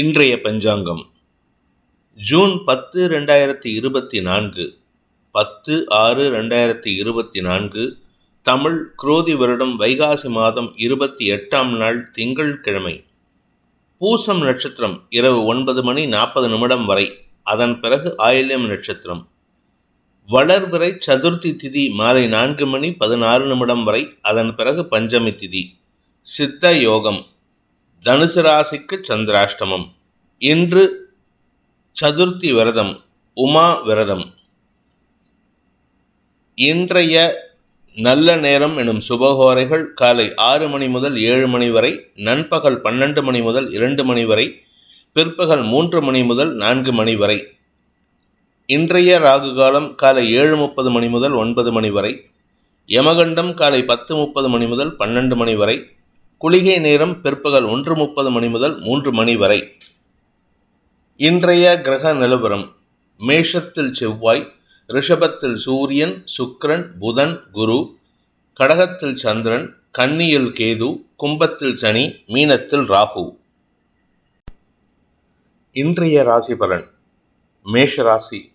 இன்றைய பஞ்சாங்கம். ஜூன் பத்து ரெண்டாயிரத்தி இருபத்தி நான்கு பத்து ஆறு ரெண்டாயிரத்தி இருபத்தி நான்கு தமிழ் குரோதி வருடம் வைகாசி மாதம் இருபத்தி எட்டாம் நாள் திங்கட்கிழமை பூசம் நட்சத்திரம் இரவு ஒன்பது மணி நாற்பது நிமிடம் வரை அதன் பிறகு ஆயில்யம் நட்சத்திரம். வளர்வரை சதுர்த்தி திதி மாலை நான்கு மணி பதினாறு நிமிடம் வரை அதன் பிறகு பஞ்சமி திதி. சித்த யோகம் தனுசு ராசிக்கு சந்திராஷ்டமம். இன்று சதுர்த்தி விரதம் உமா விரதம். இன்றைய நல்ல நேரம் எனும் சுபகோரைகள் காலை ஆறு மணி முதல் ஏழு மணி வரை நண்பகல் பன்னெண்டு மணி முதல் இரண்டு மணி வரை பிற்பகல் மூன்று மணி முதல் நான்கு மணி வரை. இன்றைய ராகு காலம் காலை ஏழு முப்பது மணி முதல் ஒன்பது மணி வரை யமகண்டம் காலை பத்து முப்பது மணி முதல் பன்னெண்டு மணி வரை குளிகை நேரம் பிற்பகல் ஒன்று முப்பது மணி முதல் மூன்று மணி வரை. இன்றைய கிரக நிலவரம். மேஷத்தில் செவ்வாய் ரிஷபத்தில் சூரியன் சுக்ரன் புதன் குரு கடகத்தில் சந்திரன் கன்னியில் கேது கும்பத்தில் சனி மீனத்தில் ராகு. இன்றைய ராசி பலன். மேஷ ராசி.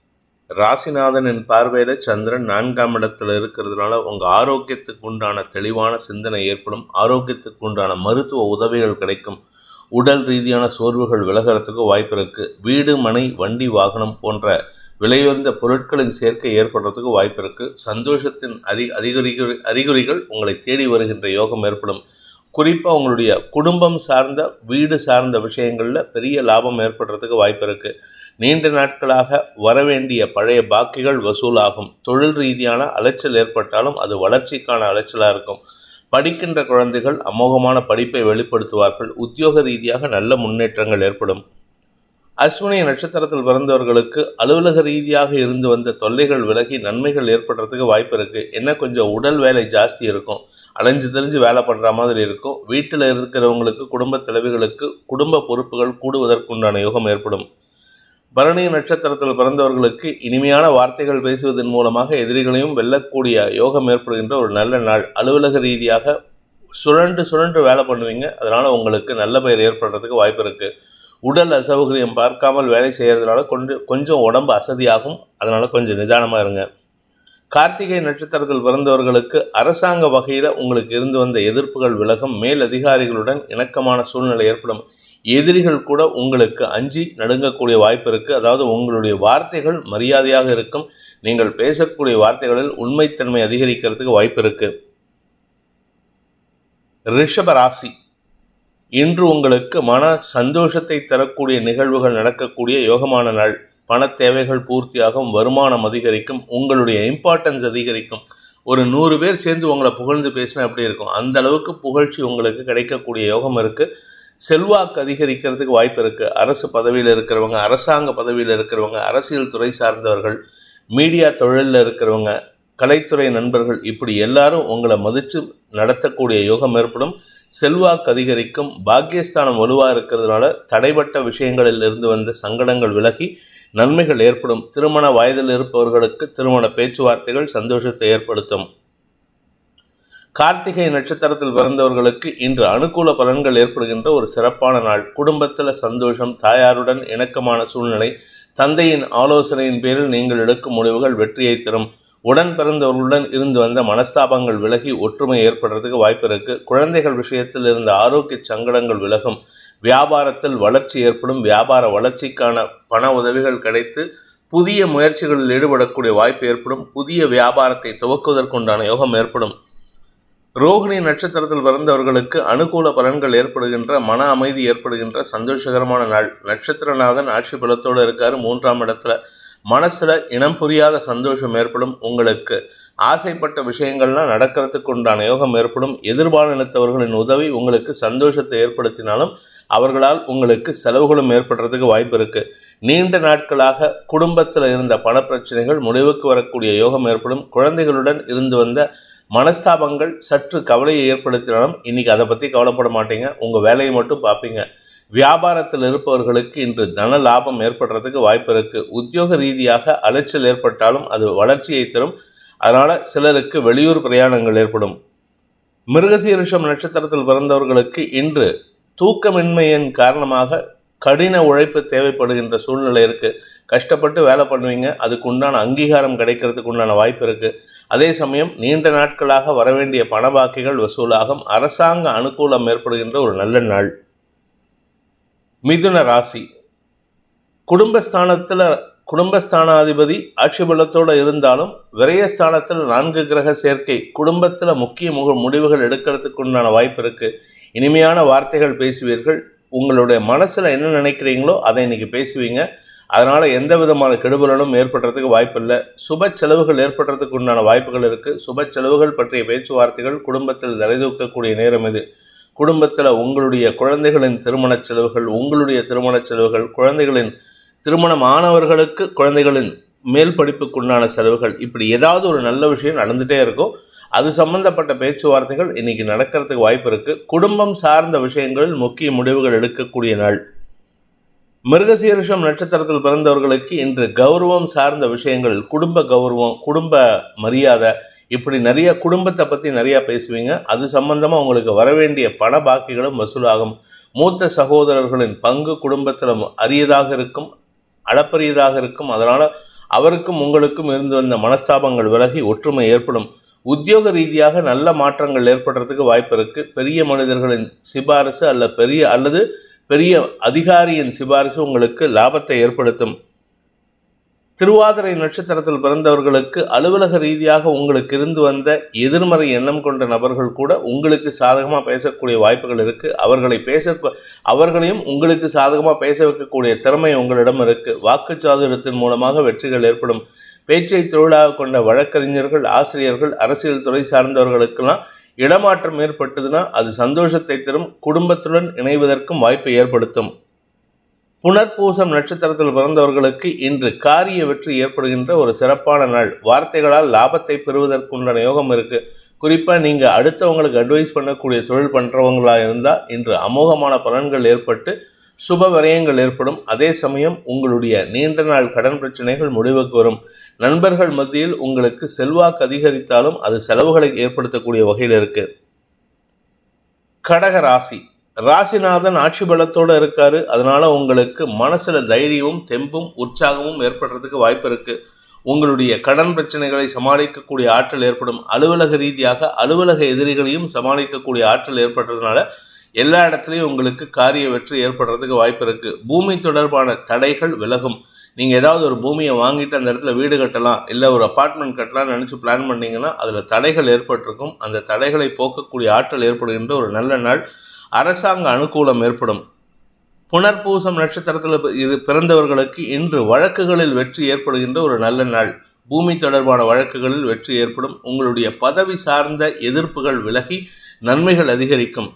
ராசிநாதனின் பார்வையில் சந்திரன் நான்காம் இடத்துல இருக்கிறதுனால உங்கள் ஆரோக்கியத்துக்கு உண்டான தெளிவான சிந்தனை ஏற்படும். ஆரோக்கியத்துக்கு உண்டான மருத்துவ உதவிகள் கிடைக்கும். உடல் ரீதியான சோர்வுகள் விலகிறதுக்கு வாய்ப்பு இருக்குது வீடு மனை வண்டி வாகனம் போன்ற விலையுயர்ந்த பொருட்களின் சேர்க்கை ஏற்படுறதுக்கு வாய்ப்பு இருக்குது சந்தோஷத்தின் அதி அதிகரிகள் அறிகுறிகள் உங்களை தேடி வருகின்ற யோகம் ஏற்படும். குறிப்பாக உங்களுடைய குடும்பம் சார்ந்த வீடு சார்ந்த விஷயங்களில் பெரிய லாபம் ஏற்படுறதுக்கு வாய்ப்பு இருக்குது நீண்ட நாட்களாக வரவேண்டிய பழைய பாக்கிகள் வசூலாகும். தொழில் ரீதியான அலைச்சல் ஏற்பட்டாலும் அது வளர்ச்சிக்கான அலைச்சலாக இருக்கும். படிக்கின்ற குழந்தைகள் அமோகமான படிப்பை வெளிப்படுத்துவார்கள். உத்தியோக ரீதியாக நல்ல முன்னேற்றங்கள் ஏற்படும். அஸ்வினி நட்சத்திரத்தில் பிறந்தவர்களுக்கு அலுவலக ரீதியாக இருந்து வந்த தொல்லைகள் விலகி நன்மைகள் ஏற்படுறதுக்கு வாய்ப்பு இருக்குது என்ன கொஞ்சம் உடல் வேலை ஜாஸ்தி இருக்கும். அலைஞ்சு தெரிஞ்சு வேலை பண்ணுற மாதிரி இருக்கும். வீட்டில் இருக்கிறவங்களுக்கு குடும்ப தலைவிகளுக்கு குடும்ப பொறுப்புகள் கூடுவதற்குண்டான யோகம் ஏற்படும். பரணி நட்சத்திரத்தில் பிறந்தவர்களுக்கு இனிமையான வார்த்தைகள் பேசுவதன் மூலமாக எதிரிகளையும் வெல்லக்கூடிய யோகம் ஏற்படுகின்ற ஒரு நல்ல நாள். அலுவலக ரீதியாக சுழன்று சுழன்று வேலை பண்ணுவீங்க. அதனால் உங்களுக்கு நல்ல பெயர் ஏற்படுறதுக்கு வாய்ப்பு இருக்குது உடல் அசௌகரியம் பார்க்காமல் வேலை செய்கிறதுனால கொஞ்சம் கொஞ்சம் உடம்பு அசதியாகும். அதனால் கொஞ்சம் நிதானமாக இருங்க. கார்த்திகை நட்சத்திரத்தில் பிறந்தவர்களுக்கு அரசாங்க வகையில் உங்களுக்கு இருந்து வந்த எதிர்ப்புகள் விலகும். மேல் அதிகாரிகளுடன் இணக்கமான சூழ்நிலை ஏற்படும். எதிரிகள் கூட உங்களுக்கு அஞ்சி நடுங்கக்கூடிய வாய்ப்பு இருக்குது அதாவது உங்களுடைய வார்த்தைகள் மரியாதையாக இருக்கும். நீங்கள் பேசக்கூடிய வார்த்தைகளில் உண்மைத்தன்மை அதிகரிக்கிறதுக்கு வாய்ப்பு இருக்குது ரிஷப ராசி இன்று உங்களுக்கு மன சந்தோஷத்தை தரக்கூடிய நிகழ்வுகள் நடக்கக்கூடிய யோகமான நாள். பண தேவைகள் பூர்த்தியாகும் வருமானம் அதிகரிக்கும் உங்களுடைய இம்பார்ட்டன்ஸ் அதிகரிக்கும். ஒரு நூறு பேர் சேர்ந்து உங்களை புகழ்ந்து பேசினா எப்படி இருக்கும்? அந்த அளவுக்கு புகழ்ச்சி உங்களுக்கு கிடைக்கக்கூடிய யோகம் இருக்குது செல்வாக்கு அதிகரிக்கிறதுக்கு வாய்ப்பு இருக்குது அரசு பதவியில் இருக்கிறவங்க அரசாங்க பதவியில் இருக்கிறவங்க அரசியல் துறை சார்ந்தவர்கள் மீடியா தொழிலில் இருக்கிறவங்க கலைத்துறை நண்பர்கள் இப்படி எல்லாரும் உங்களை மதித்து நடத்தக்கூடிய யோகம் ஏற்படும். செல்வாக்கு அதிகரிக்கும். பாக்கியஸ்தானம் வலுவாக இருக்கிறதுனால தடைப்பட்ட விஷயங்களில் இருந்து வந்த சங்கடங்கள் விலகி நன்மைகள் ஏற்படும். திருமண வயதில் இருப்பவர்களுக்கு திருமண பேச்சுவார்த்தைகள் சந்தோஷத்தை ஏற்படுத்தும். கார்த்திகை நட்சத்திரத்தில் பிறந்தவர்களுக்கு இன்று அனுகூல பலன்கள் ஏற்படுகின்ற ஒரு சிறப்பான நாள். குடும்பத்தில் சந்தோஷம் தாயாருடன் இணக்கமான சூழ்நிலை தந்தையின் ஆலோசனையின் பேரில் நீங்கள் எடுக்கும் முடிவுகள் வெற்றியை தரும். உடன் பிறந்தவர்களுடன் இருந்து வந்த மனஸ்தாபங்கள் விலகி ஒற்றுமை ஏற்படுறதுக்கு வாய்ப்பு இருக்குது குழந்தைகள் விஷயத்தில் இருந்த ஆரோக்கிய சங்கடங்கள் விலகும். வியாபாரத்தில் வளர்ச்சி ஏற்படும். வியாபார வளர்ச்சிக்கான பண உதவிகள் கிடைத்து புதிய முயற்சிகளில் ஈடுபடக்கூடிய வாய்ப்பு ஏற்படும். புதிய வியாபாரத்தை துவக்குவதற்குண்டான யோகம் ஏற்படும். ரோகிணி நட்சத்திரத்தில் பிறந்தவர்களுக்கு அனுகூல பலன்கள் ஏற்படுகின்ற மன அமைதி ஏற்படுகின்ற சந்தோஷகரமான நாள். நட்சத்திரநாதன் ஆட்சி பலத்தோடு இருக்காரு. மூன்றாம் இடத்துல மனசில் இனம் புரியாத சந்தோஷம் ஏற்படும் உங்களுக்கு. ஆசைப்பட்ட விஷயங்கள்லாம் நடக்கிறதுக்கு உண்டான யோகம் ஏற்படும். எதிர்பாலினத்தவர்களின் உதவி உங்களுக்கு சந்தோஷத்தை ஏற்படுத்தினாலும் அவர்களால் உங்களுக்கு செலவுகளும் ஏற்படுறதுக்கு வாய்ப்பு இருக்குது நீண்ட நாட்களாக குடும்பத்தில் இருந்த பணப்பிரச்சனைகள் முடிவுக்கு வரக்கூடிய யோகம் ஏற்படும். குழந்தைகளுடன் இருந்து வந்த மனஸ்தாபங்கள் சற்று கவலையை ஏற்படுத்தினாலும் இன்றைக்கி அதை பற்றி கவலைப்பட மாட்டீங்க. உங்கள் வேலையை மட்டும் பார்ப்பீங்க வியாபாரத்தில் இருப்பவர்களுக்கு இன்று தன லாபம் ஏற்படுறதுக்கு வாய்ப்பு இருக்குது உத்தியோக ரீதியாக அலைச்சல் ஏற்பட்டாலும் அது வளர்ச்சியை தரும். அதனால் சிலருக்கு வெளியூர் பிரயாணங்கள் ஏற்படும். மிருகசீரிஷம் நட்சத்திரத்தில் பிறந்தவர்களுக்கு இன்று தூக்கமின்மையின் காரணமாக கடின உழைப்பு தேவைப்படுகின்ற சூழ்நிலை இருக்குது கஷ்டப்பட்டு வேலை பண்ணுவீங்க அதுக்கு உண்டான அங்கீகாரம் கிடைக்கிறதுக்கு உண்டான வாய்ப்பு இருக்குது அதே சமயம் நீண்ட நாட்களாக வரவேண்டிய பண பாக்கிகள் வசூலாகும். அரசாங்க அனுகூலம் ஏற்படுகின்ற ஒரு நல்ல நாள். மிதுன ராசி. குடும்பஸ்தானத்தில் குடும்பஸ்தானாதிபதி ஆட்சி பலத்தோடு இருந்தாலும் விரயஸ்தானத்தில் நான்கு கிரக சேர்க்கை குடும்பத்தில் முக்கிய முக முடிவுகள் எடுக்கிறதுக்கு உண்டான வாய்ப்பு இருக்குது இனிமையான வார்த்தைகள் பேசுவீர்கள். உங்களுடைய மனசில் என்ன நினைக்கிறீங்களோ அதை இன்னைக்கு பேசுவீங்க. அதனால் எந்த விதமான கெடுபலனும் ஏற்படுறதுக்கு வாய்ப்பில்லை. சுப செலவுகள் ஏற்படுறதுக்கு உண்டான வாய்ப்புகள் இருக்குது சுப செலவுகள் பற்றிய பேச்சுவார்த்தைகள் குடும்பத்தில் தலைதூக்கக்கூடிய நேரம் இது. குடும்பத்தில் உங்களுடைய குழந்தைகளின் திருமண செலவுகள் உங்களுடைய திருமண செலவுகள் குழந்தைகளின் திருமணமானவர்களுக்கு குழந்தைகளின் மேல் படிப்புக்குண்டான செலவுகள் இப்படி ஏதாவது ஒரு நல்ல விஷயம் நடந்துகிட்டே இருக்கும். அது சம்பந்தப்பட்ட பேச்சுவார்த்தைகள் இன்னைக்கு நடக்கிறதுக்கு வாய்ப்பு இருக்குது குடும்பம் சார்ந்த விஷயங்களில் முக்கிய முடிவுகள் எடுக்கக்கூடிய நாள். மிருகசீரிஷம் நட்சத்திரத்தில் பிறந்தவர்களுக்கு இன்று கௌரவம் சார்ந்த விஷயங்கள் குடும்ப கௌரவம் குடும்ப மரியாதை இப்படி நிறைய குடும்பத்தை பற்றி நிறையா பேசுவீங்க. அது சம்பந்தமாக உங்களுக்கு வரவேண்டிய பண பாக்கிகளும் வசூலாகும். மூத்த சகோதரர்களின் பங்கு குடும்பத்தில் அரியதாக இருக்கும் அளப்பரியதாக இருக்கும். அதனால் அவருக்கும் உங்களுக்கும் இருந்து வந்த மனஸ்தாபங்கள் விலகி ஒற்றுமை ஏற்படும். உத்தியோக ரீதியாக நல்ல மாற்றங்கள் ஏற்படுறதுக்கு வாய்ப்பு இருக்குது பெரிய மனிதர்களின் சிபாரிசு அல்ல பெரிய அல்லது பெரிய அதிகாரியின் சிபாரிசு உங்களுக்கு லாபத்தை ஏற்படுத்தும். திருவாதிரை நட்சத்திரத்தில் பிறந்தவர்களுக்கு அலுவலக ரீதியாக உங்களுக்கு இருந்து வந்த எதிர்மறை எண்ணம் கொண்ட நபர்கள் கூட உங்களுக்கு சாதகமாக பேசக்கூடிய வாய்ப்புகள் இருக்குது அவர்களை பேச அவர்களையும் உங்களுக்கு சாதகமாக பேச வைக்கக்கூடிய திறமை உங்களிடம் இருக்குது வாக்குச்சாதுரத்தின் மூலமாக வெற்றிகள் ஏற்படும். பேச்சை தொழிலாக கொண்ட வழக்கறிஞர்கள் ஆசிரியர்கள் அரசியல் துறை சார்ந்தவர்களுக்கெல்லாம் இடமாற்றம் ஏற்பட்டதுன்னா அது சந்தோஷத்தை தரும் குடும்பத்துடன் இணைவதற்கும் வாய்ப்பை ஏற்படுத்தும். புனர்பூசம் நட்சத்திரத்தில் பிறந்தவர்களுக்கு இன்று காரிய வெற்றி ஏற்படுகின்ற ஒரு சிறப்பான நாள். வார்த்தைகளால் லாபத்தை பெறுவதற்குண்டான யோகம் இருக்கு. குறிப்பாக நீங்கள் அடுத்தவங்களுக்கு அட்வைஸ் பண்ணக்கூடிய தொழில் பண்ணுறவங்களா இருந்தால் இன்று அமோகமான பலன்கள் ஏற்பட்டு சுப விரயங்கள் ஏற்படும். அதே சமயம் உங்களுடைய நீண்ட நாள் கடன் பிரச்சனைகள் முடிவுக்கு வரும். நண்பர்கள் மத்தியில் உங்களுக்கு செல்வாக்கு அதிகரித்தாலும் அது செலவுகளை ஏற்படுத்தக்கூடிய வகையில் இருக்கு. கடக ராசி. ராசிநாதன் ஆட்சி பலத்தோடு இருக்காரு. அதனால உங்களுக்கு மனசுல தைரியமும் தெம்பும் உற்சாகமும் ஏற்படுறதுக்கு வாய்ப்பு இருக்கு. உங்களுடைய கடன் பிரச்சனைகளை சமாளிக்கக்கூடிய ஆற்றல் ஏற்படும். அலுவலக ரீதியாக அலுவலக எதிரிகளையும் சமாளிக்கக்கூடிய ஆற்றல் ஏற்படுறதுனால எல்லா இடத்துலையும் உங்களுக்கு காரிய வெற்றி ஏற்படுறதுக்கு வாய்ப்பு இருக்கு. பூமி தொடர்பான தடைகள் விலகும். நீங்கள் ஏதாவது ஒரு பூமியை வாங்கிட்டு அந்த இடத்துல வீடு கட்டலாம் இல்லை ஒரு அப்பார்ட்மெண்ட் கட்டலாம்னு நினச்சி பிளான் பண்ணீங்கன்னா அதில் தடைகள் ஏற்பட்டிருக்கும். அந்த தடைகளை போக்கக்கூடிய ஆற்றல் ஏற்படுகின்ற ஒரு நல்ல நாள். அரசாங்க அனுகூலம் ஏற்படும். புனர்பூசம் நட்சத்திரத்தில் இது பிறந்தவர்களுக்கு இன்று வழக்குகளில் வெற்றி ஏற்படுகின்ற ஒரு நல்ல நாள். பூமி தொடர்பான வழக்குகளில் வெற்றி ஏற்படும். உங்களுடைய பதவி சார்ந்த எதிர்ப்புகள் விலகி நன்மைகள் அதிகரிக்கும்.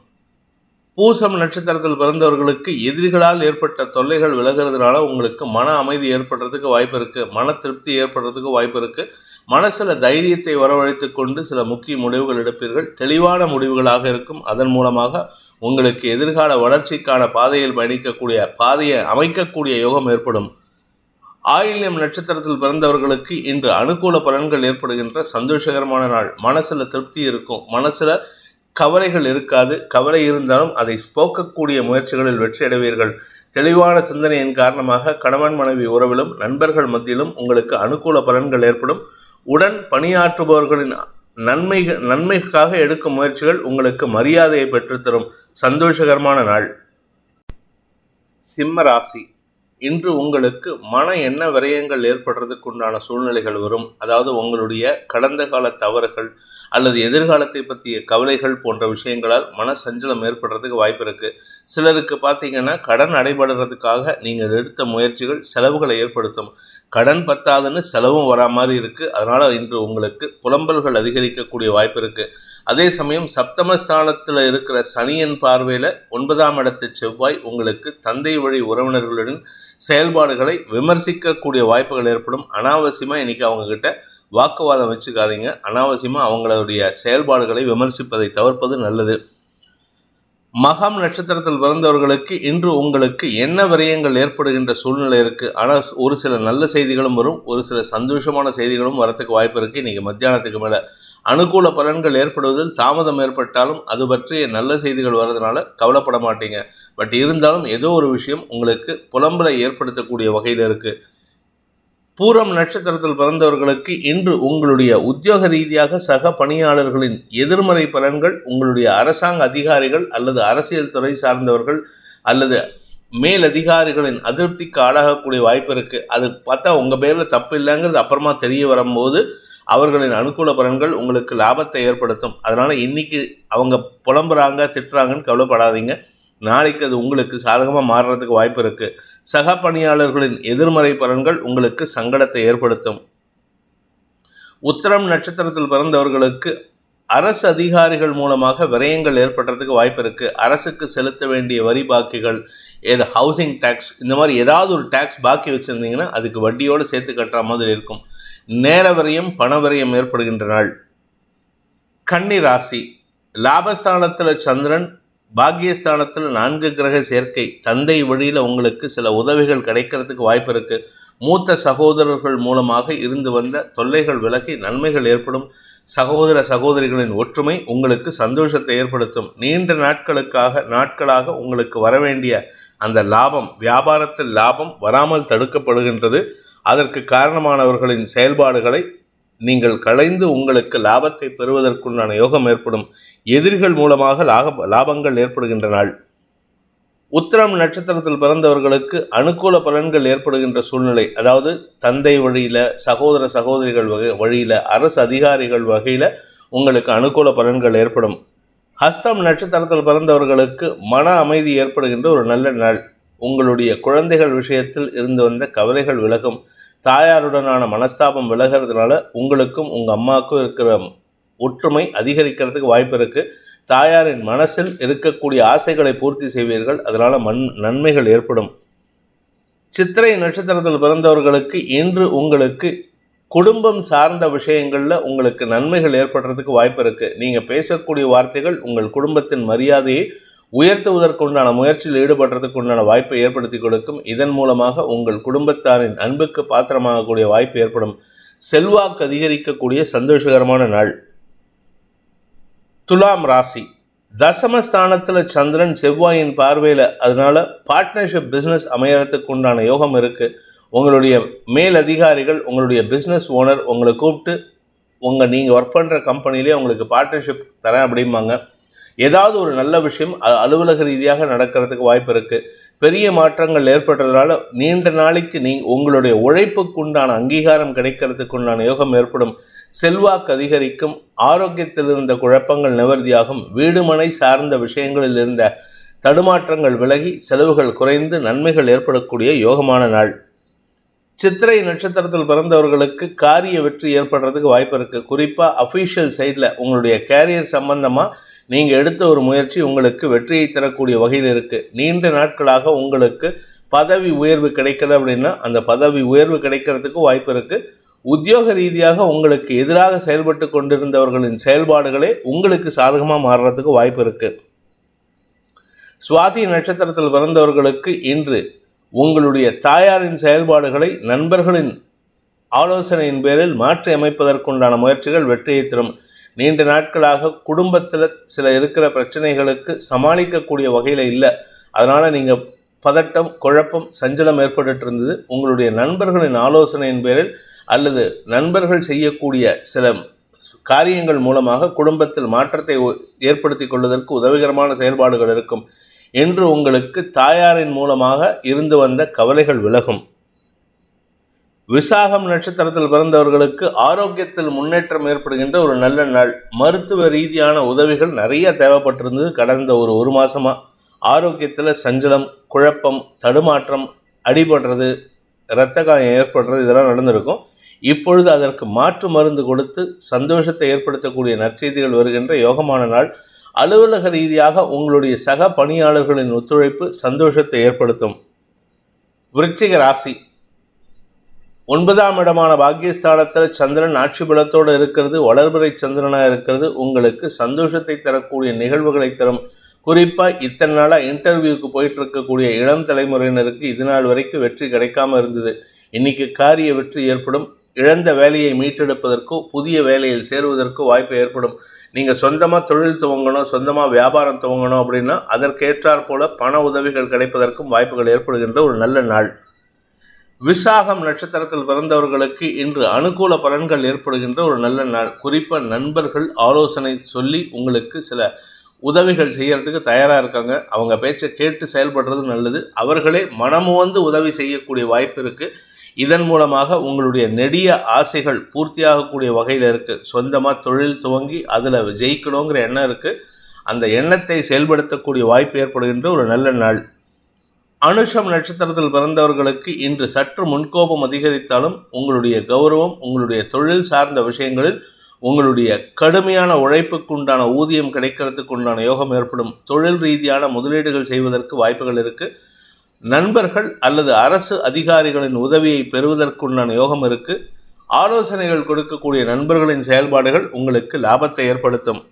பூசம் நட்சத்திரத்தில் பிறந்தவர்களுக்கு எதிரிகளால் ஏற்பட்ட தொல்லைகள் விலகிறதுனால உங்களுக்கு மன அமைதி ஏற்படுறதுக்கு வாய்ப்பு இருக்கு மன திருப்தி ஏற்படுறதுக்கு வாய்ப்பு இருக்கு. மனசுல தைரியத்தை வரவழைத்து கொண்டு சில முக்கிய முடிவுகள் எடுப்பீர்கள். தெளிவான முடிவுகளாக இருக்கும். அதன் மூலமாக உங்களுக்கு எதிர்கால வளர்ச்சிக்கான பாதையில் பயணிக்கக்கூடிய பாதையை அமைக்கக்கூடிய யோகம் ஏற்படும். ஆயில்யம் நட்சத்திரத்தில் பிறந்தவர்களுக்கு இன்று அனுகூல பலன்கள் ஏற்படுகின்ற சந்தோஷகரமான நாள். மனசுல திருப்தி இருக்கும். மனசுல கவலைகள் இருக்காது. கவலை இருந்தாலும் அதை போக்கக்கூடிய முயற்சிகளில் வெற்றி அடைவீர்கள் தெளிவான சிந்தனையின் காரணமாக கணவன் மனைவி உறவிலும் நண்பர்கள் மத்தியிலும் உங்களுக்கு அனுகூல பலன்கள் ஏற்படும். உடன் பணியாற்றுபவர்களின் நன்மை நன்மைக்காக எடுக்கும் முயற்சிகள் உங்களுக்கு மரியாதையை பெற்றுத்தரும். சந்தோஷகரமான நாள். சிம்ம ராசி. இன்று உங்களுக்கு மன எண்ண விரயங்கள் ஏற்படுறதுக்கு உண்டான சூழ்நிலைகள் வரும். அதாவது உங்களுடைய கடந்த கால தவறுகள் அல்லது எதிர்காலத்தை பற்றிய கவலைகள் போன்ற விஷயங்களால் மன சஞ்சலம் ஏற்படுறதுக்கு வாய்ப்பு இருக்குது சிலருக்கு பார்த்தீங்கன்னா கடன் அடைபடுறதுக்காக நீங்கள் எடுத்த முயற்சிகள் செலவுகளை ஏற்படுத்தும். கடன் பத்தாதுன்னு செலவும் வரா மாதிரி இருக்குது அதனால் இன்று உங்களுக்கு புலம்பல்கள் அதிகரிக்கக்கூடிய வாய்ப்பு இருக்குது அதே சமயம் சப்தமஸ்தானத்தில் இருக்கிற சனியன் பார்வையில் ஒன்பதாம் இடத்து செவ்வாய் உங்களுக்கு தந்தை வழி உறவினர்களுடன் செயல்பாடுகளை விமர்சிக்கக்கூடிய வாய்ப்புகள் ஏற்படும். அனாவசியமாக இன்றைக்கி அவங்கக்கிட்ட வாக்குவாதம் வச்சுக்காதீங்க. அனாவசியமாக அவங்களுடைய செயல்பாடுகளை விமர்சிப்பதை தவிர்ப்பது நல்லது. மகம் நட்சத்திரத்தில் பிறந்தவர்களுக்கு இன்று உங்களுக்கு என்ன விரயங்கள் ஏற்படுகின்ற சூழ்நிலை இருக்குது ஆனால் ஒரு சில நல்ல செய்திகளும் வரும் ஒரு சில சந்தோஷமான செய்திகளும் வரத்துக்கு வாய்ப்பு இருக்குது இன்றைக்கி மத்தியானத்துக்கு மேலே அனுகூல பலன்கள் ஏற்படுவதில் தாமதம் ஏற்பட்டாலும் அது பற்றிய நல்ல செய்திகள் வர்றதுனால கவலைப்பட மாட்டீங்க. பட் இருந்தாலும் ஏதோ ஒரு விஷயம் உங்களுக்கு புலம்பலை ஏற்படுத்தக்கூடிய வகையில் இருக்குது பூரம் நட்சத்திரத்தில் பிறந்தவர்களுக்கு இன்று உங்களுடைய உத்தியோக ரீதியாக சக பணியாளர்களின் எதிர்மறை பலன்கள் உங்களுடைய அரசாங்க அதிகாரிகள் அல்லது அரசியல் துறை சார்ந்தவர்கள் அல்லது மேல் அதிகாரிகளின் அதிருப்திக்கு ஆளாகக்கூடிய வாய்ப்பு இருக்கு. அது பார்த்தா உங்க பேர்ல தப்பு இல்லைங்கிறது அப்புறமா தெரிய வரும்போது அவர்களின் அனுகூல பலன்கள் உங்களுக்கு லாபத்தை ஏற்படுத்தும். அதனால இன்னைக்கு அவங்க புலம்புறாங்க திட்டுறாங்கன்னு கவலைப்படாதீங்க. நாளைக்கு அது உங்களுக்கு சாதகமாக மாறுறதுக்கு வாய்ப்பு இருக்குது சக பணியாளர்களின் எதிர்மறை பலன்கள் உங்களுக்கு சங்கடத்தை ஏற்படுத்தும். உத்தரம் நட்சத்திரத்தில் பிறந்தவர்களுக்கு அரசு அதிகாரிகள் மூலமாக விரயங்கள் ஏற்படுறதுக்கு வாய்ப்பு இருக்குது அரசுக்கு செலுத்த வேண்டிய வரி பாக்கிகள் ஏது ஹவுசிங் டேக்ஸ் இந்த மாதிரி ஏதாவது ஒரு டேக்ஸ் பாக்கி வச்சுருந்தீங்கன்னா அதுக்கு வட்டியோடு சேர்த்து கட்டுற மாதிரி இருக்கும். நேர விரயம் பண விரயம் ஏற்படுகின்ற நாள். கன்னி ராசி. லாபஸ்தானத்தில் சந்திரன் பாக்கியஸ்தானத்தில் நான்கு கிரக சேர்க்கை தந்தை வழியில் உங்களுக்கு சில உதவிகள் கிடைக்கிறதுக்கு வாய்ப்பு இருக்கு. மூத்த சகோதரர்கள் மூலமாக இருந்து வந்த தொல்லைகள் விலகி நன்மைகள் ஏற்படும். சகோதர சகோதரிகளின் ஒற்றுமை உங்களுக்கு சந்தோஷத்தை ஏற்படுத்தும். நீண்ட நாட்களுக்காக நாட்களாக உங்களுக்கு வரவேண்டிய அந்த லாபம் வியாபாரத்தில் லாபம் வராமல் தடுக்கப்படுகின்றது. அதற்கு காரணமானவர்களின் செயல்பாடுகளை நீங்கள் களைந்து உங்களுக்கு லாபத்தை பெறுவதற்குண்டான யோகம் ஏற்படும். எதிரிகள் மூலமாக லாப லாபங்கள் ஏற்படுகின்ற நாள் உத்திரம் நட்சத்திரத்தில் பிறந்தவர்களுக்கு அனுகூல பலன்கள் ஏற்படுகின்ற சூழ்நிலை. அதாவது தந்தை வழியில் சகோதர சகோதரிகள் வகை வழியில் அரசு அதிகாரிகள் வகையில் உங்களுக்கு அனுகூல பலன்கள் ஏற்படும். ஹஸ்தம் நட்சத்திரத்தில் பிறந்தவர்களுக்கு மன அமைதி ஏற்படுகின்ற ஒரு நல்ல நாள். உங்களுடைய குழந்தைகள் விஷயத்தில் இருந்து வந்த கவலைகள் விலகும். தாயாருடனான மனஸ்தாபம் விலகிறதுனால உங்களுக்கும் உங்கள் அம்மாவுக்கும் இருக்கிற ஒற்றுமை அதிகரிக்கிறதுக்கு வாய்ப்பு இருக்குது தாயாரின் மனசில் இருக்கக்கூடிய ஆசைகளை பூர்த்தி செய்வீர்கள். அதனால் மண் நன்மைகள் ஏற்படும். சித்திரை நட்சத்திரத்தில் பிறந்தவர்களுக்கு இன்று உங்களுக்கு குடும்பம் சார்ந்த விஷயங்களில் உங்களுக்கு நன்மைகள் ஏற்படுறதுக்கு வாய்ப்பு இருக்குது நீங்கள் பேசக்கூடிய வார்த்தைகள் உங்கள் குடும்பத்தின் மரியாதையை உயர்த்துவதற்குண்டான முயற்சியில் ஈடுபடுறதுக்குண்டான வாய்ப்பை ஏற்படுத்தி கொடுக்கும். இதன் மூலமாக உங்கள் குடும்பத்தாரின் அன்புக்கு பாத்திரமாகக்கூடிய வாய்ப்பு ஏற்படும். செல்வாக்கு அதிகரிக்கக்கூடிய சந்தோஷகரமான நாள். துலாம் ராசி. தசமஸ்தானத்தில் சந்திரன் செவ்வாயின் பார்வையில். அதனால பார்ட்னர்ஷிப் பிஸ்னஸ் அமையறதுக்கு உண்டான யோகம் இருக்குது உங்களுடைய மேல் அதிகாரிகள் உங்களுடைய பிஸ்னஸ் ஓனர் உங்களை கூப்பிட்டு உங்கள் நீங்கள் ஒர்க் பண்ணுற கம்பெனிலே உங்களுக்கு பார்ட்னர்ஷிப் தரேன் அப்படிம்பாங்க. ஏதாவது ஒரு நல்ல விஷயம் அ- அலுவலக ரீதியாக நடக்கிறதுக்கு வாய்ப்பு இருக்குது பெரிய மாற்றங்கள் ஏற்பட்டதுனால நீண்ட நாளைக்கு நீ உங்களுடைய உழைப்புக்குண்டான அங்கீகாரம் கிடைக்கிறதுக்குண்டான யோகம் ஏற்படும். செல்வாக்கு அதிகரிக்கும். ஆரோக்கியத்தில் இருந்த குழப்பங்கள் நிவர்த்தியாகும். வீடுமனை சார்ந்த விஷயங்களில் இருந்த தடுமாற்றங்கள் விலகி செலவுகள் குறைந்து நன்மைகள் ஏற்படக்கூடிய யோகமான நாள். சித்திரை நட்சத்திரத்தில் பிறந்தவர்களுக்கு காரிய வெற்றி ஏற்படுறதுக்கு வாய்ப்பு இருக்குது குறிப்பாக அஃபீஷியல் சைடில் உங்களுடைய கேரியர் சம்பந்தமாக நீங்கள் எடுத்த ஒரு முயற்சி உங்களுக்கு வெற்றியை தரக்கூடிய வகையில் இருக்குது நீண்ட நாட்களாக உங்களுக்கு பதவி உயர்வு கிடைக்கிறது அப்படின்னா அந்த பதவி உயர்வு கிடைக்கிறதுக்கு வாய்ப்பு இருக்குது உத்தியோக ரீதியாக உங்களுக்கு எதிராக செயல்பட்டு கொண்டிருந்தவர்களின் செயல்பாடுகளே உங்களுக்கு சாதகமாக மாறுறதுக்கு வாய்ப்பு இருக்குது சுவாதி நட்சத்திரத்தில் பிறந்தவர்களுக்கு இன்று உங்களுடைய தாயாரின் செயல்பாடுகளை நண்பர்களின் ஆலோசனையின் பேரில் மாற்றி அமைப்பதற்குண்டான முயற்சிகள் வெற்றியை தரும். நீண்ட நாட்களாக குடும்பத்தில் சில இருக்கிற பிரச்சனைகளுக்கு சமாளிக்கக்கூடிய வகையில் இல்லை. அதனால் நீங்கள் பதட்டம் குழப்பம் சஞ்சலம் ஏற்பட்டுட்டு இருந்தது உங்களுடைய நண்பர்களின் ஆலோசனையின் பேரில் அல்லது நண்பர்கள் செய்யக்கூடிய சில காரியங்கள் மூலமாக குடும்பத்தில் மாற்றத்தை ஏற்படுத்தி ஏற்படுத்திக் கொள்வதற்கு உதவிகரமான செயல்பாடுகள் இருக்கும். என்று உங்களுக்கு தாயாரின் மூலமாக இருந்து வந்த கவலைகள் விலகும். விசாகம் நட்சத்திரத்தில் பிறந்தவர்களுக்கு ஆரோக்கியத்தில் முன்னேற்றம் ஏற்படுகின்ற ஒரு நல்ல நாள். மருத்துவ ரீதியான உதவிகள் நிறைய தேவைப்பட்டிருந்தது கடந்த ஒரு ஒரு மாதமாக ஆரோக்கியத்தில் சஞ்சலம் குழப்பம் தடுமாற்றம் அடிபடுறது இரத்த காயம் ஏற்படுறது இதெல்லாம் நடந்திருக்கும். இப்பொழுது அதற்கு மாற்று மருந்து கொடுத்து சந்தோஷத்தை ஏற்படுத்தக்கூடிய நற்செய்திகள் வருகின்ற யோகமான நாள். அலுவலக ரீதியாக உங்களுடைய சக பணியாளர்களின் ஒத்துழைப்பு சந்தோஷத்தை ஏற்படுத்தும். விருச்சிக ராசி. ஒன்பதாம் இடமான பாக்கியஸ்தானத்தில் சந்திரன் ஆட்சி பலத்தோடு இருக்கிறது வளர்பிறை சந்திரனாக இருக்கிறது. உங்களுக்கு சந்தோஷத்தை தரக்கூடிய நிகழ்வுகளை தரும். குறிப்பாக இத்தனை நாளாக இன்டர்வியூக்கு போயிட்டு இருக்கக்கூடிய இளம் தலைமுறையினருக்கு இது நாள் வரைக்கும் வெற்றி கிடைக்காம இருந்தது. இன்னைக்கு காரிய வெற்றி ஏற்படும். இழந்த வேலையை மீட்டெடுப்பதற்கோ புதிய வேலையில் சேருவதற்கோ வாய்ப்பு ஏற்படும். நீங்கள் சொந்தமாக தொழில் துவங்கணும் சொந்தமாக வியாபாரம் துவங்கணும் அப்படின்னா அதற்கேற்றாற் போல பண உதவிகள் கிடைப்பதற்கும் வாய்ப்புகள் ஏற்படுகின்ற ஒரு நல்ல நாள். விசாகம் நட்சத்திரத்தில் பிறந்தவர்களுக்கு இன்று அனுகூல பலன்கள் ஏற்படுகின்ற ஒரு நல்ல நாள். குறிப்பாக நண்பர்கள் ஆலோசனை சொல்லி உங்களுக்கு சில உதவிகள் செய்யறதுக்கு தயாராக இருக்காங்க. அவங்க பேச்சை கேட்டு செயல்படுறது நல்லது. அவர்களே மனமுவந்து உதவி செய்யக்கூடிய வாய்ப்பு இருக்குது இதன் மூலமாக உங்களுடைய நெடிய ஆசைகள் பூர்த்தியாகக்கூடிய வகையில் இருக்குது சொந்தமாக தொழில் துவங்கி அதில் ஜெயிக்கணுங்கிற எண்ணம் இருக்குது அந்த எண்ணத்தை செயல்படுத்தக்கூடிய வாய்ப்பு ஏற்படுகின்ற ஒரு நல்ல நாள். அனுஷம் நட்சத்திரத்தில் பிறந்தவர்களுக்கு இன்று சற்று முன்கோபம் அதிகரித்தாலும் உங்களுடைய கௌரவம் உங்களுடைய தொழில் சார்ந்த விஷயங்களில் உங்களுடைய கடுமையான உழைப்புக்கு உண்டான ஊதியம் கிடைக்கிறதுக்கு உண்டான யோகம் ஏற்படும். தொழில் ரீதியான முதலீடுகள் செய்வதற்கு வாய்ப்புகள் இருக்கு. நண்பர்கள் அல்லது அரசு அதிகாரிகளின் உதவியை பெறுவதற்குண்டான யோகம் இருக்கு. ஆலோசனைகள் கொடுக்கக்கூடிய நண்பர்களின் செயல்பாடுகள் உங்களுக்கு லாபத்தை ஏற்படுத்தும்.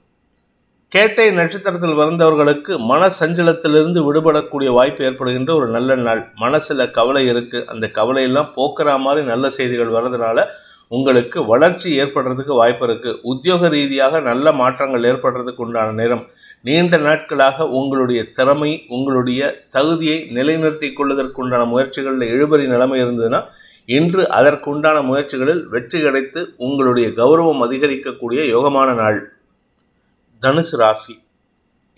கேட்டை நட்சத்திரத்தில் பிறந்தவர்களுக்கு மன சஞ்சலத்திலிருந்து விடுபடக்கூடிய வாய்ப்பு ஏற்படுகின்ற ஒரு நல்ல நாள். மனசில் கவலை இருக்குது அந்த கவலையெல்லாம் போக்குற மாதிரி நல்ல செய்திகள் வர்றதுனால உங்களுக்கு வளர்ச்சி ஏற்படுறதுக்கு வாய்ப்பு இருக்குது உத்தியோக ரீதியாக நல்ல மாற்றங்கள் ஏற்படுறதுக்கு உண்டான நேரம். நீண்ட நாட்களாக உங்களுடைய திறமை உங்களுடைய தகுதியை நிலைநிறுத்தி கொள்வதற்குண்டான முயற்சிகளில் இழுபறி நிலைமை இருந்ததுன்னா இன்று அதற்குண்டான முயற்சிகளில் வெற்றி கிடைத்து உங்களுடைய கௌரவம் அதிகரிக்கக்கூடிய யோகமான நாள். தனுசு ராசி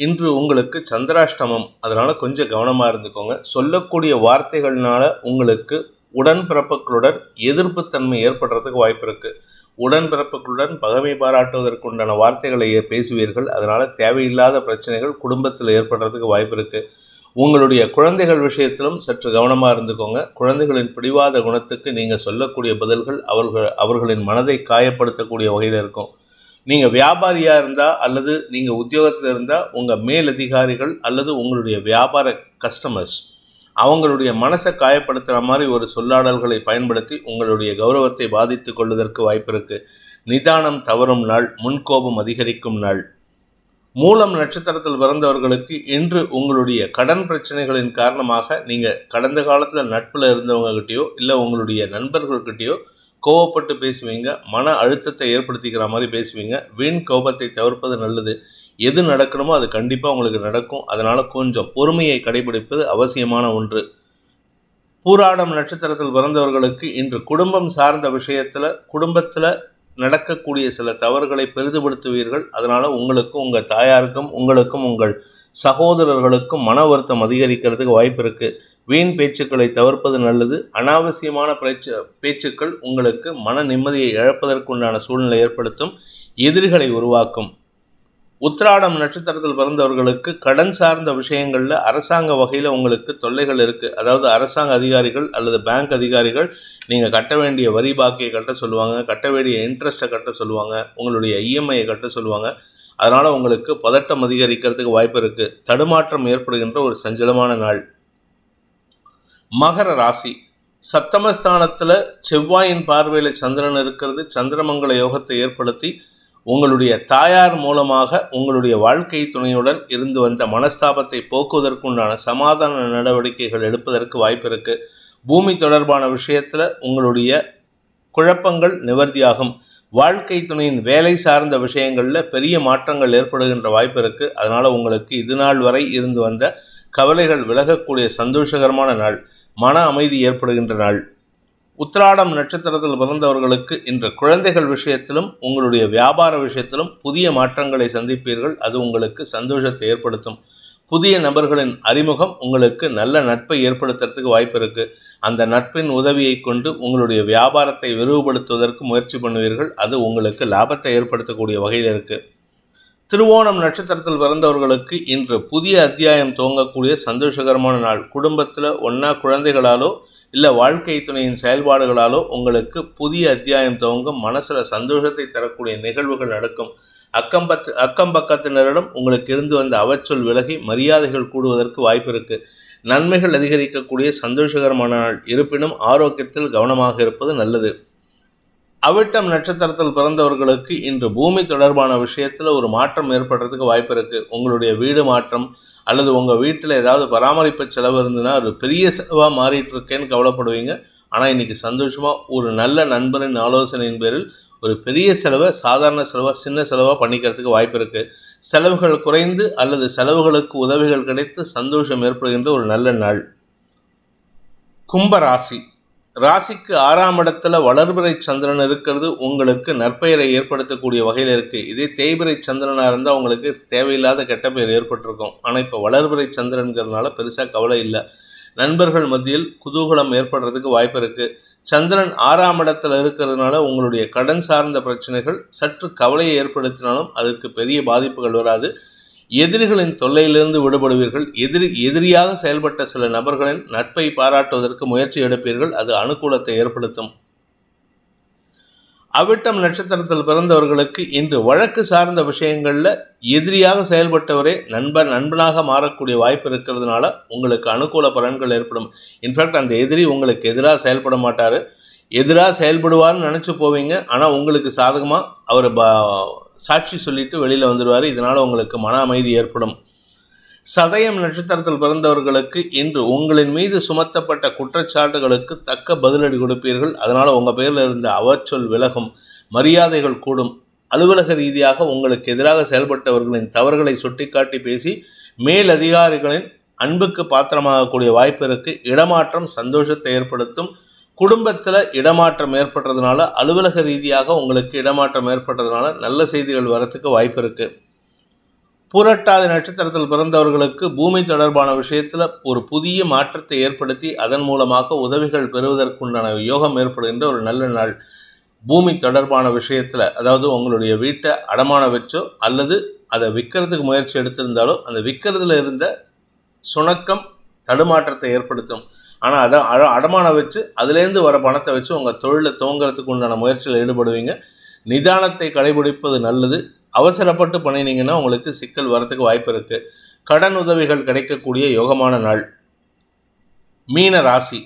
இன்று உங்களுக்கு சந்திராஷ்டமம். அதனால் கொஞ்சம் கவனமாக இருந்துக்கோங்க. சொல்லக்கூடிய வார்த்தைகள்னால உங்களுக்கு உடன்பிறப்புகளுடன் எதிர்ப்புத்தன்மை ஏற்படுறதுக்கு வாய்ப்பு இருக்குது உடன்பிறப்புகளுடன் பகமை பாராட்டுவதற்குண்டான வார்த்தைகளை பேசுவீர்கள். அதனால் தேவையில்லாத பிரச்சனைகள் குடும்பத்தில் ஏற்படுறதுக்கு வாய்ப்பு இருக்குது உங்களுடைய குழந்தைகள் விஷயத்திலும் சற்று கவனமாக இருந்துக்கோங்க. குழந்தைகளின் பிடிவாத குணத்துக்கு நீங்கள் சொல்லக்கூடிய பதில்கள் அவர்கள் அவர்களின் மனதை காயப்படுத்தக்கூடிய வகையில் இருக்கும். நீங்கள் வியாபாரியாக இருந்தால் அல்லது நீங்கள் உத்தியோகத்தில் இருந்தால் உங்கள் மேலதிகாரிகள் அல்லது உங்களுடைய வியாபார கஸ்டமர்ஸ் அவங்களுடைய மனசை காயப்படுத்துகிற மாதிரி ஒரு சொல்லாடல்களை பயன்படுத்தி உங்களுடைய கௌரவத்தை பாதித்து கொள்வதற்கு வாய்ப்பு இருக்குது நிதானம் தவறும் நாள் முன்கோபம் அதிகரிக்கும் நாள். மூலம் நட்சத்திரத்தில் பிறந்தவர்களுக்கு இன்று உங்களுடைய கடன் பிரச்சனைகளின் காரணமாக நீங்கள் கடந்த காலத்தில் நட்பில் இருந்தவங்ககிட்டயோ இல்லை உங்களுடைய நண்பர்கள்கிட்டயோ கோவப்பட்டு பேசுவீங்க மன அழுத்தத்தை ஏற்படுத்திக்கிற மாதிரி பேசுவீங்க வீண் கோபத்தை தவிர்ப்பது நல்லது. எது நடக்கணுமோ அது கண்டிப்பாக உங்களுக்கு நடக்கும். அதனால் கொஞ்சம் பொறுமையை கடைபிடிப்பது அவசியமான ஒன்று. பூராடம் நட்சத்திரத்தில் பிறந்தவர்களுக்கு இன்று குடும்பம் சார்ந்த விஷயத்தில் குடும்பத்தில் நடக்கக்கூடிய சில தவறுகளை பெரிதுபடுத்துவீர்கள். அதனால் உங்களுக்கும் உங்கள் தாயாருக்கும் உங்களுக்கும் உங்கள் சகோதரர்களுக்கும் மன வருத்தம் அதிகரிக்கிறதுக்கு வாய்ப்பு இருக்குது வீண் பேச்சுக்களை தவிர்ப்பது நல்லது. அனாவசியமான பேச்சு பேச்சுக்கள் உங்களுக்கு மன நிம்மதியை இழப்பதற்குண்டான சூழ்நிலை ஏற்படுத்தும் எதிரிகளை உருவாக்கும். உத்திராடம் நட்சத்திரத்தில் பிறந்தவர்களுக்கு கடன் சார்ந்த விஷயங்களில் அரசாங்க வகையில் உங்களுக்கு தொல்லைகள் இருக்குது அதாவது அரசாங்க அதிகாரிகள் அல்லது பேங்க் அதிகாரிகள் நீங்கள் கட்ட வேண்டிய வரி பாக்கியை கட்ட சொல்லுவாங்க கட்ட வேண்டிய இன்ட்ரெஸ்ட்டை கட்ட சொல்லுவாங்க உங்களுடைய இஎம்ஐயை கட்ட சொல்லுவாங்க. அதனால் உங்களுக்கு பதட்டம் அதிகரிக்கிறதுக்கு வாய்ப்பு இருக்குது தடுமாற்றம் ஏற்படுகின்ற ஒரு சஞ்சலமான நாள். மகர ராசி. சப்தமஸ்தானத்தில் செவ்வாயின் பார்வையில் சந்திரன் இருக்கிறது. சந்திரமங்கல யோகத்தை ஏற்படுத்தி உங்களுடைய தாயார் மூலமாக உங்களுடைய வாழ்க்கை துணையுடன் இருந்து வந்த மனஸ்தாபத்தை போக்குவதற்குண்டான சமாதான நடவடிக்கைகள் எடுப்பதற்கு வாய்ப்பு இருக்குது பூமி தொடர்பான விஷயத்தில் உங்களுடைய குழப்பங்கள் நிவர்த்தியாகும். வாழ்க்கை துணையின் வேலை சார்ந்த விஷயங்களில் பெரிய மாற்றங்கள் ஏற்படுகின்ற வாய்ப்பு இருக்குது அதனால் உங்களுக்கு இது நாள் வரை இருந்து வந்த கவலைகள் விலகக்கூடிய சந்தோஷகரமான நாள். மன அமைதி ஏற்படுகின்ற நாள். உத்திராடம் நட்சத்திரத்தில் பிறந்தவர்களுக்கு இன்று குழந்தைகள் விஷயத்திலும் உங்களுடைய வியாபார விஷயத்திலும் புதிய மாற்றங்களை சந்திப்பீர்கள். அது உங்களுக்கு சந்தோஷத்தை ஏற்படுத்தும். புதிய நபர்களின் அறிமுகம் உங்களுக்கு நல்ல நட்பை ஏற்படுத்துறதுக்கு வாய்ப்பு இருக்குது அந்த நட்பின் உதவியை கொண்டு உங்களுடைய வியாபாரத்தை விரிவுபடுத்துவதற்கு முயற்சி பண்ணுவீர்கள். அது உங்களுக்கு லாபத்தை ஏற்படுத்தக்கூடிய வகையில் இருக்குது திருவோணம் நட்சத்திரத்தில் பிறந்தவர்களுக்கு இன்று புதிய அத்தியாயம் துவங்கக்கூடிய சந்தோஷகரமான நாள். குடும்பத்தில் ஒன்றா குழந்தைகளாலோ இல்லை வாழ்க்கை துணையின் செயல்பாடுகளாலோ உங்களுக்கு புதிய அத்தியாயம் துவங்கும் மனசில் சந்தோஷத்தை தரக்கூடிய நிகழ்வுகள் நடக்கும். அக்கம்பத்து அக்கம் பக்கத்தினரிடம் உங்களுக்கு இருந்து வந்த அவச்சொல் விலகி மரியாதைகள் கூடுவதற்கு வாய்ப்பு இருக்குது நன்மைகள் அதிகரிக்கக்கூடிய சந்தோஷகரமான நாள். இருப்பினும் ஆரோக்கியத்தில் கவனமாக இருப்பது நல்லது. அவிட்டம் நட்சத்திரத்தில் பிறந்தவர்களுக்கு இன்று பூமி தொடர்பான விஷயத்தில் ஒரு மாற்றம் ஏற்படுறதுக்கு வாய்ப்பு இருக்குது உங்களுடைய வீடு மாற்றம் அல்லது உங்கள் வீட்டில் ஏதாவது பராமரிப்பு செலவு இருந்ததுன்னா அது பெரிய செலவாக மாறிட்டு இருக்கேன்னு கவலைப்படுவீங்க. ஆனால் இன்னைக்கு சந்தோஷமாக ஒரு நல்ல நண்பரின் ஆலோசனையின் பேரில் ஒரு பெரிய செலவை சாதாரண செலவாக சின்ன செலவாக பண்ணிக்கிறதுக்கு வாய்ப்பு இருக்குது செலவுகள் குறைந்து அல்லது செலவுகளுக்கு உதவிகள் கிடைத்து சந்தோஷம் ஏற்படுகின்ற ஒரு நல்ல நாள். கும்பராசி ராசிக்கு ஆறாம் இடத்துல வளர்பிறை சந்திரன் இருக்கிறது. உங்களுக்கு நற்பெயரை ஏற்படுத்தக்கூடிய வகையில் இருக்குது இதே தேய்பிறை சந்திரனாக இருந்தால் உங்களுக்கு தேவையில்லாத கெட்ட பெயர் ஏற்பட்டிருக்கும். ஆனால் இப்போ வளர்பிறை சந்திரன்கிறதுனால பெருசாக கவலை இல்லை. நண்பர்கள் மத்தியில் குதூகலம் ஏற்படுறதுக்கு வாய்ப்பு இருக்குது சந்திரன் ஆறாம் இடத்துல இருக்கிறதுனால உங்களுடைய கடன் சார்ந்த பிரச்சனைகள் சற்று கவலையை ஏற்படுத்தினாலும் அதற்கு பெரிய பாதிப்புகள் வராது. எதிரிகளின் தொல்லையிலிருந்து விடுபடுவீர்கள். எதிரி எதிரியாக செயல்பட்ட சில நபர்களின் நட்பை பாராட்டுவதற்கு முயற்சி எடுப்பீர்கள். அது அனுகூலத்தை ஏற்படுத்தும். அவிட்டம் நட்சத்திரத்தில் பிறந்தவர்களுக்கு இன்று வழக்கு சார்ந்த விஷயங்களில் எதிரியாக செயல்பட்டவரே நண்பன் நண்பனாக மாறக்கூடிய வாய்ப்பு இருக்கிறதுனால உங்களுக்கு அனுகூல பலன்கள் ஏற்படும். இன்ஃபேக்ட் அந்த எதிரி உங்களுக்கு எதிராக செயல்பட மாட்டார். எதிராக செயல்படுவார்னு நினச்சி போவீங்க. ஆனால் உங்களுக்கு சாதகமாக அவர் சாட்சி சொல்லிட்டு வெளியில் வந்துடுவார் இதனால் உங்களுக்கு மன அமைதி ஏற்படும். சதயம் நட்சத்திரத்தில் பிறந்தவர்களுக்கு இன்று உங்களின் மீது சுமத்தப்பட்ட குற்றச்சாட்டுகளுக்கு தக்க பதிலடி கொடுப்பீர்கள். அதனால் உங்கள் பேரில் இருந்த அவச்சொல் விலகும். மரியாதைகள் கூடும். அலுவலக ரீதியாக உங்களுக்கு எதிராக செயல்பட்டவர்களின் தவறுகளை சுட்டிக்காட்டி பேசி மேல் அதிகாரிகளின் அன்புக்கு பாத்திரமாகக்கூடிய வாய்ப்பு இருக்கு. இடமாற்றம் சந்தோஷத்தை ஏற்படுத்தும். குடும்பத்தில் இடமாற்றம் ஏற்பட்டதுனால அலுவலக ரீதியாக உங்களுக்கு இடமாற்றம் ஏற்பட்டதுனால நல்ல செய்திகள் வரத்துக்கு வாய்ப்பு இருக்குது புரட்டாதி நட்சத்திரத்தில் பிறந்தவர்களுக்கு பூமி தொடர்பான விஷயத்தில் ஒரு புதிய மாற்றத்தை ஏற்படுத்தி அதன் மூலமாக உதவிகள் பெறுவதற்குண்டான யோகம் ஏற்படுகின்ற ஒரு நல்ல நாள். பூமி தொடர்பான விஷயத்தில் அதாவது உங்களுடைய வீட்டை அடமான வச்சோ அல்லது அதை விற்கிறதுக்கு முயற்சி எடுத்திருந்தாலோ அந்த விற்கிறதுல இருந்த சுணக்கம் தடுமாற்றத்தை ஏற்படுத்தும். ஆனால் அதை அட அடமானம் வச்சு அதுலேருந்து வர பணத்தை வச்சு உங்கள் தொழிலை துவங்குறதுக்கு உண்டான முயற்சியில் ஈடுபடுவீங்க. நிதானத்தை கடைபிடிப்பது நல்லது. அவசரப்பட்டு பண்ணினீங்கன்னா உங்களுக்கு சிக்கல் வரத்துக்கு வாய்ப்பு இருக்குது கடன் உதவிகள் கிடைக்கக்கூடிய யோகமான நாள். மீன ராசி.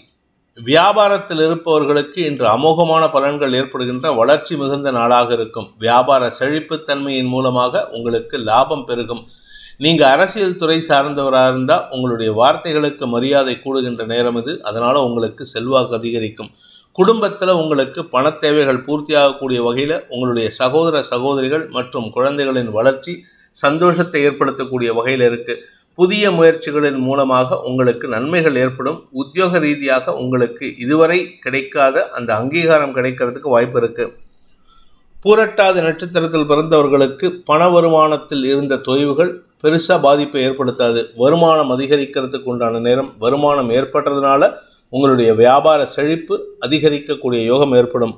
வியாபாரத்தில் இருப்பவர்களுக்கு இன்று அமோகமான பலன்கள் ஏற்படுகின்ற வளர்ச்சி மிகுந்த நாளாக இருக்கும். வியாபார செழிப்புத்தன்மையின் மூலமாக உங்களுக்கு லாபம் பெருகும். நீங்கள் அரசியல் துறை சார்ந்தவராக இருந்தால் உங்களுடைய வார்த்தைகளுக்கு மரியாதை கூடுகின்ற நேரம் இது. அதனால் உங்களுக்கு செல்வாக்கு அதிகரிக்கும். குடும்பத்தில் உங்களுக்கு பண தேவைகள் பூர்த்தியாகக்கூடிய வகையில் உங்களுடைய சகோதர சகோதரிகள் மற்றும் குழந்தைகளின் வளர்ச்சி சந்தோஷத்தை ஏற்படுத்தக்கூடிய வகையில் இருக்குது புதிய முயற்சிகளின் மூலமாக உங்களுக்கு நன்மைகள் ஏற்படும். உத்தியோக ரீதியாக உங்களுக்கு இதுவரை கிடைக்காத அந்த அங்கீகாரம் கிடைக்கிறதுக்கு வாய்ப்பு இருக்குது பூரட்டாத நட்சத்திரத்தில் பிறந்தவர்களுக்கு பண வருமானத்தில் இருந்த தொய்வுகள் பெருசாக பாதிப்பை ஏற்படுத்தாது. வருமானம் அதிகரிக்கிறதுக்கு உண்டான நேரம் வருமானம் ஏற்பட்டதுனால உங்களுடைய வியாபார செழிப்பு அதிகரிக்கக்கூடிய யோகம் ஏற்படும்.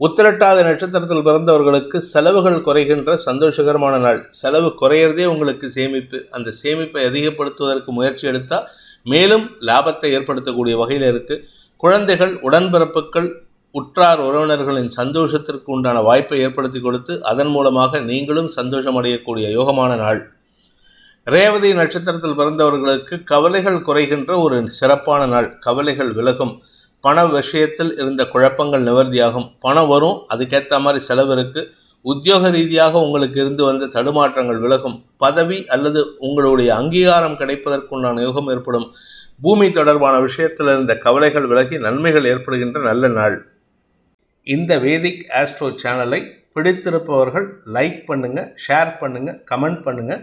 உத்திரட்டாத நட்சத்திரத்தில் பிறந்தவர்களுக்கு செலவுகள் குறைகின்ற சந்தோஷகரமான நாள். செலவு குறையிறதே உங்களுக்கு சேமிப்பு. அந்த சேமிப்பை அதிகப்படுத்துவதற்கு முயற்சி எடுத்தால் மேலும் லாபத்தை ஏற்படுத்தக்கூடிய வகையில் இருக்குது குழந்தைகள் உடன்பிறப்புகள் உற்றார் உறவினர்களின் சந்தோஷத்திற்கு உண்டான வாய்ப்பை ஏற்படுத்தி கொடுத்து அதன் மூலமாக நீங்களும் சந்தோஷமடையக்கூடிய யோகமான நாள். ரேவதி நட்சத்திரத்தில் பிறந்தவர்களுக்கு கவலைகள் குறைகின்ற ஒரு சிறப்பான நாள். கவலைகள் விலகும். பண விஷயத்தில் இருந்த குழப்பங்கள் நிவர்த்தியாகும். பணம் வரும் அதுக்கேற்ற மாதிரி செலவு இருக்குது உத்தியோக ரீதியாக உங்களுக்கு இருந்து வந்த தடுமாற்றங்கள் விலகும். பதவி அல்லது உங்களுடைய அங்கீகாரம் கிடைப்பதற்குண்டான யோகம் ஏற்படும். பூமி தொடர்பான விஷயத்தில் இருந்த கவலைகள் விலகி நன்மைகள் ஏற்படுகின்ற நல்ல நாள். இந்த வேதிக் ஆஸ்ட்ரோ சேனலை பிடித்திருப்பவர்கள் லைக் பண்ணுங்கள் ஷேர் பண்ணுங்கள் கமெண்ட் பண்ணுங்கள்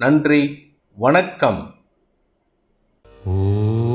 நன்றி வணக்கம் ஓ